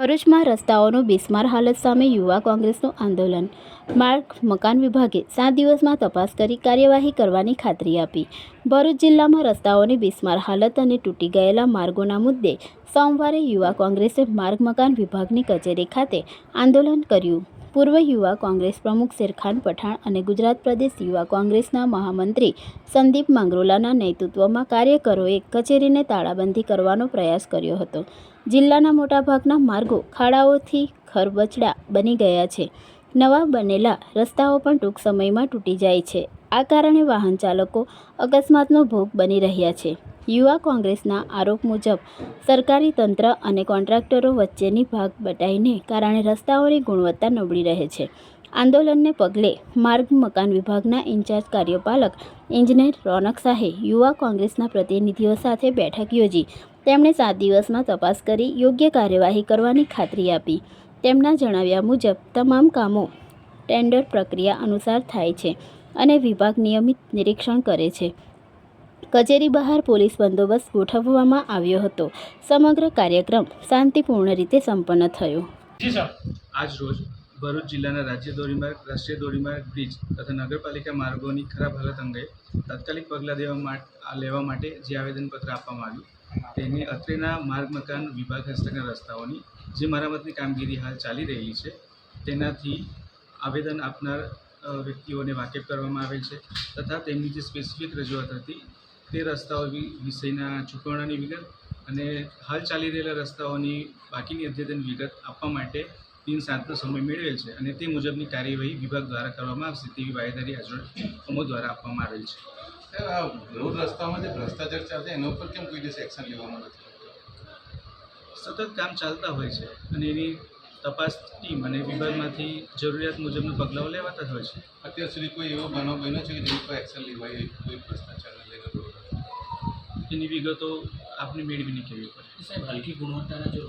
ભરૂચમાં રસ્તાઓનો બિસ્માર હાલત સામે યુવા કોંગ્રેસનું આંદોલન. માર્ગ, મકાન વિભાગે સાત દિવસમાં તપાસ કરી કાર્યવાહી કરવાની ખાતરી આપી. ભરૂચ જિલ્લામાં રસ્તાઓની બિસ્માર હાલત અને તૂટી ગયેલા માર્ગોના મુદ્દે સોમવારે યુવા કોંગ્રેસે માર્ગ, મકાન વિભાગની કચેરી ખાતે આંદોલન કર્યું. પૂર્વ યુવા કોંગ્રેસ પ્રમુખ શેરખાન પઠાણ અને ગુજરાત પ્રદેશ યુવા કોંગ્રેસના મહામંત્રી સંદીપ માંગરોલાના નેતૃત્વમાં કાર્યકરોએ કચેરીને તાળાબંધી કરવાનો પ્રયાસ કર્યો હતો. જિલ્લાના મોટાભાગના માર્ગો ખાડાઓથી ખરબચડા બની ગયા છે. નવા બનેલા રસ્તાઓ પણ ટૂંક સમયમાં તૂટી જાય છે. આ કારણે વાહન ચાલકો અકસ્માતનો ભોગ બની રહ્યા છે. યુવા કોંગ્રેસના આરોપ મુજબ, સરકારી તંત્ર અને કોન્ટ્રાક્ટરો વચ્ચેની ભાગ બટાઈને કારણે રસ્તાઓની ગુણવત્તા નબળી રહે છે. આંદોલનને પગલે માર્ગ મકાન વિભાગના ઇન્ચાર્જ કાર્યપાલક ઇજનેર રોનક શાહે યુવા કોંગ્રેસના પ્રતિનિધિઓ સાથે બેઠક યોજી. તેમણે સાત દિવસમાં તપાસ કરી યોગ્ય કાર્યવાહી કરવાની ખાતરી આપી. તેમના જણાવ્યા મુજબ, તમામ કામો ટેન્ડર પ્રક્રિયા અનુસાર થાય છે અને વિભાગ નિયમિત નિરીક્ષણ કરે છે. કચેરી બહાર પોલીસ બંદોબસ્ત ગોઠવવામાં આવ્યો હતો. સમગ્ર કાર્યક્રમ શાંતિપૂર્ણ રીતે સંપન્ન થયો. આજ રોજ ભરૂચ જિલ્લાના રાજ્ય ધોરીમાર્ગ રાષ્ટ્રીય ધોરીમાર્ગ બ્રિજ તથા નગરપાલિકા માર્ગોની ખરાબ હાલત અંગે તાત્કાલિક પગલાં દેવા લેવા માટે જે આવેદનપત્ર આપવામાં આવ્યું તેને અત્રેના માર્ગ મકાન વિભાગ હસ્તકના રસ્તાઓની જે મરામતની કામગીરી હાલ ચાલી રહી છે તેનાથી આવેદન આપનાર વ્યક્તિઓને વાકેફ કરવામાં આવેલ છે તથા તેમની જે સ્પેસિફિક રજૂઆત હતી તે રસ્તાઓ વિષયના ચૂકવણાની વિગત અને હાલ ચાલી રહેલા રસ્તાઓની બાકીની અદ્યતન વિગત આપવા માટે તીન સાતનો સમય મેળવેલ છે અને તે મુજબની કાર્યવાહી વિભાગ દ્વારા કરવામાં આવશે તેવી બાહેધરી આજરોજ અમો દ્વારા આપવામાં આવેલ છે. આ રોડ રસ્તામાં જે ભ્રષ્ટાચાર ચાલશે એના ઉપર કેમ કોઈ દિવસ એક્શન લેવામાં નથી સતત કામ ચાલતા હોય છે અને એની તપાસ ટીમ અને વિભાગમાંથી જરૂરિયાત મુજબના પગલાઓ લેવાતા જ હોય છે. અત્યાર સુધી કોઈ એવો બનાવ બન્યો છે કે જેની પર એક્શન લેવાય કોઈ ભ્રષ્ટાચારને લઈને રોડ એની વિગતો આપને મેળવીને કહેવી પડે? સાહેબ હલકી ગુણવત્તાના જો